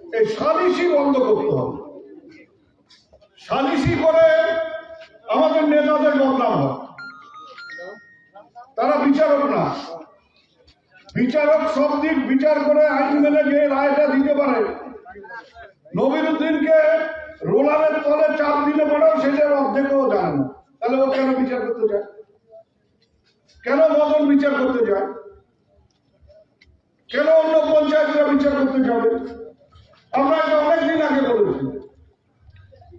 এই সালিশি বন্ধ করতে হবে। সালিশি করে আমাদের নেতাদের বদনাম হয়। তারা বিচারক না। বিচারক সব দিক বিচার করে আইন মেনে যে রায়টা দিতে পারে। নবীরুদ্দিনকে রোলারের তলে চাপ দিলে পরেও সেটার অর্ধেকও জানে না। তাহলে ও কেন বিচার করতে যায় কেন মদন বিচার করতে যায় কেন অন্য পঞ্চায়েতরা বিচার করতে যাবে? আমরা এটা অনেকদিন আগে বলেছি,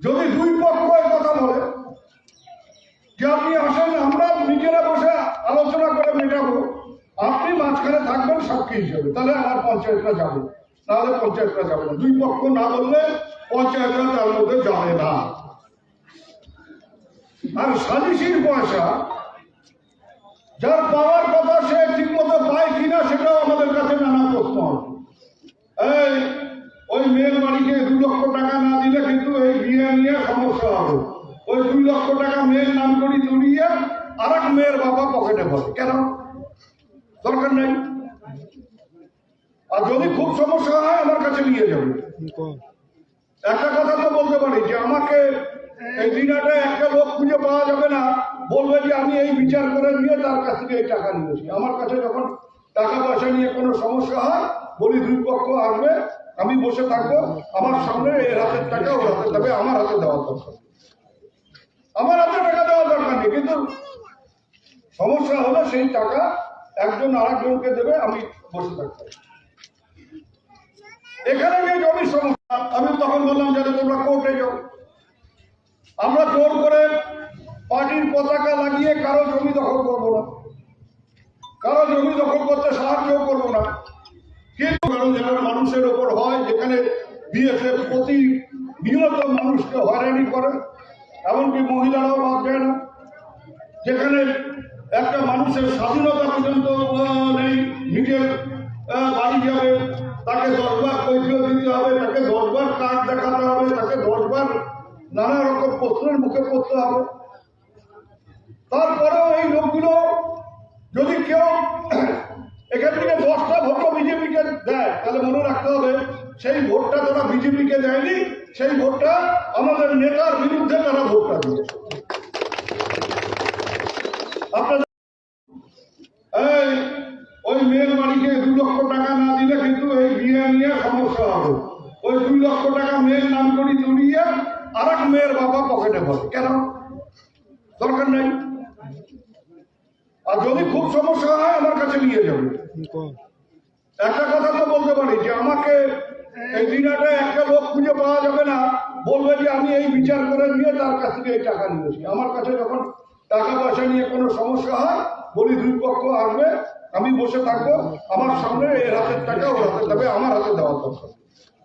যদি দুই পক্ষ কথা বলে যে আপনি আসেন, আমরা নিজেরা বসে আলোচনা করে মেটাবো, আপনি মাঝখানে থাকবেন সাক্ষী হিসেবে। তাহলে আমার পঞ্চায়েতরা যাবে তাহলে পঞ্চায়েতরা যাবে না। দুই পক্ষ না বললে পঞ্চায়েতরা তার মধ্যে যাবে না। আর সালিশির পয়সা, যার পাওয়ার কথা সে ঠিক মতো পায় কিনা সেটাও আমাদের কাছে নানা প্রশ্ন আছে এই বাড়িকে দু লক্ষ টাকা না দিলে কিন্তু এই বিয়ে নিয়ে সমস্যা হবে। ওই দুই লক্ষ টাকা মেয়ের নাম করি তুলিয়ে আর এক মেয়ের বাবা পকেটে ভরে। কেন? দরকার নেই। আর যদি খুব সমস্যা হয়, আমার কাছে নিয়ে যাবে। একটা কথা তো বলতে পারি যে, আমাকে এই দিনাটা একটা লোক খুঁজে পাওয়া যাবে না। বলবে যে, আমি এই বিচার করে নিয়ে তার কাছ থেকে এই টাকা নিয়েছি আমার কাছে যখন টাকা পয়সা নিয়ে কোনো সমস্যা হয়, বলি দুই পক্ষ আসবে। আমি বসে থাকব, আমার সামনে এর হাতের টাকা ওর হাতে দেবে আমার হাতে দেওয়া দরকার আমার হাতে টাকা দেওয়া দরকার নেই, কিন্তু সমস্যা হলে সেই টাকা একজন আরেকজনকে দেবে, আমি বসে থাকব। এখানে যে জমির সমস্যা, আমি তখন বললাম যে তোমরা কোর্টে যাও। আমরা জোর করে পার্টির পতাকা লাগিয়ে কারও জমি দখল করব না। কারও জমি দখল করতে সাহায্য করব না কিন্তু কারণ যারা মানুষের ওপর হয় যেখানে বিএসএফ প্রতি নিয়ত মানুষকে হয়রানি করে, এমনকি মহিলারাও বাদ যায় না। যেখানে একটা মানুষের স্বাধীনতা পর্যন্ত নেই, নিজের বাড়ি যাবে, তাকে দশবার কৈফিয়ত দিতে হবে, তাকে দশবার কার্ড দেখাতে হবে, তাকে দশবার নানা রকম প্রশ্নের মুখে পড়তে হবে। তারপরেও এই লোকগুলো যদি কেউ এখান থেকে দশটা ভোটও বিজেপিকে দেয়, তাহলে মনে রাখতে হবে সেই ভোটটা তারা বিজেপিকে দেয়নি সেই ভোটটা আমাদের নেতার বিরুদ্ধে তারা ভোটটা দিয়েছে। আপনাদের এই ওই মেয়ের বাড়িকে দু লক্ষ টাকা না দিলে কিন্তু এই বিয়ে নিয়ে সমস্যা হবে। ওই দুই লক্ষ টাকা মেয়ের নাম করি তুলিয়ে আর এক মেয়ের বাবা পকেটে ভরে। কেন? দরকার নেই। আর যদি খুব সমস্যা হয় আমার কাছে নিয়ে যাবে। একটা কথা তো বলতে পারি যে আমাকে এই একটা লোক খুঁজে পাওয়া যাবে না। বলবে যে আমি এই বিচার করে নিয়ে তার কাছ থেকে এই টাকা নিয়েছি আমার কাছে যখন টাকা পয়সা নিয়ে কোনো সমস্যা হয়, বলি দুই পক্ষ আসবে, আমি বসে থাকব। আমার সামনে এর হাতের টাকা, ওর হাতে দেবে আমার হাতে দেওয়া দরকার।